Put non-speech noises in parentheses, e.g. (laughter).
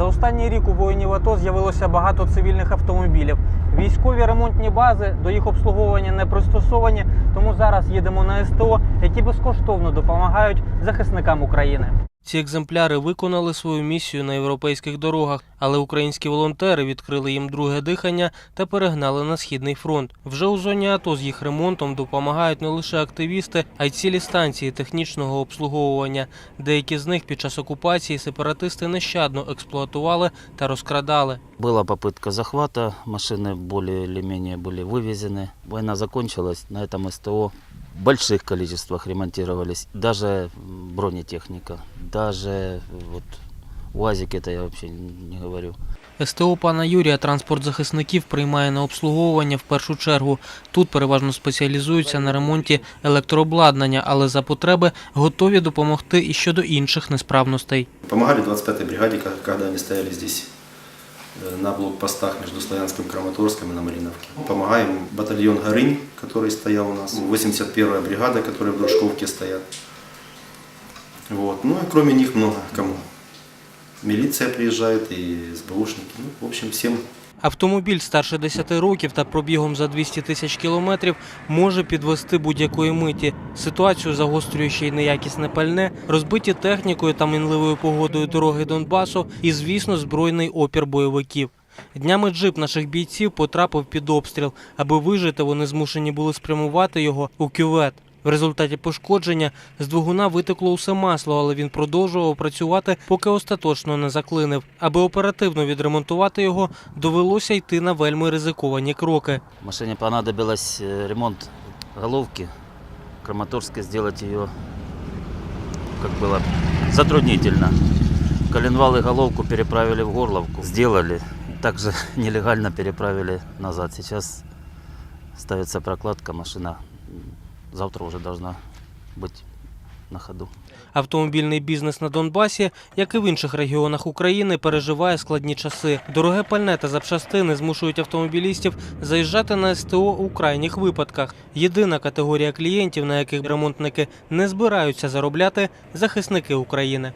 За останній рік у воїнів АТО з'явилося багато цивільних автомобілів. Військові ремонтні бази до їх обслуговування не пристосовані, тому зараз їдемо на СТО, які безкоштовно допомагають захисникам України. Ці екземпляри виконали свою місію на європейських дорогах, але українські волонтери відкрили їм друге дихання та перегнали на східний фронт. Вже у зоні АТО з їх ремонтом допомагають не лише активісти, а й цілі станції технічного обслуговування. Деякі з них під час окупації сепаратисти нещадно експлуатували та розкрадали. Была попытка захвата, машины более или менее были вывезены. Война закончилась, на этом СТО в больших количествах ремонтировались. Даже м, бронетехника, даже э, вот УАЗик это я вообще не говорю. СТО пана Юрія транспорт захисників приймає на обслуговування в першу чергу. Тут переважно спеціалізуються на ремонті електрообладнання, але за потреби готові допомогти і щодо інших несправностей. Помогали 25-й бригаде, ко- когда они стояли здесь э, на блокпостах между Славянском и Краматорском и на Малиновке. Помогаем батальон Горынь, который стоял у нас, 81-я бригада, которая в Дружковке стоят. Вот. Ну и кроме них много кому. Милиция приезжает и СБУшники. Ну, в общем, всем Автомобіль старше 10 років та пробігом за 200 тисяч кілометрів може підвести будь-якої миті. Ситуацію загострює ще й неякісне пальне, розбиті технікою та мінливою погодою дороги Донбасу і, звісно, збройний опір бойовиків. Днями джип наших бійців потрапив під обстріл. Аби вижити, вони змушені були спрямувати його у кювет. В результаті пошкодження з двигуна витекло усе масло, але він продовжував працювати, поки остаточно не заклинив. Аби оперативно відремонтувати його, довелося йти на вельми ризиковані кроки. Машине понадобилось э, ремонт головки. В Краматорске сделать ее, как было, затруднительно. Коленвал и головку переправили в Горловку. Сделали. Также (laughs) нелегально переправили назад. Сейчас ставится прокладка, машина завтра вже повинна бути на ходу. Автомобільний бізнес на Донбасі, як і в інших регіонах України, переживає складні часи. Дороге пальне та запчастини змушують автомобілістів заїжджати на СТО у крайніх випадках. Єдина категорія клієнтів, на яких ремонтники не збираються заробляти захисники України.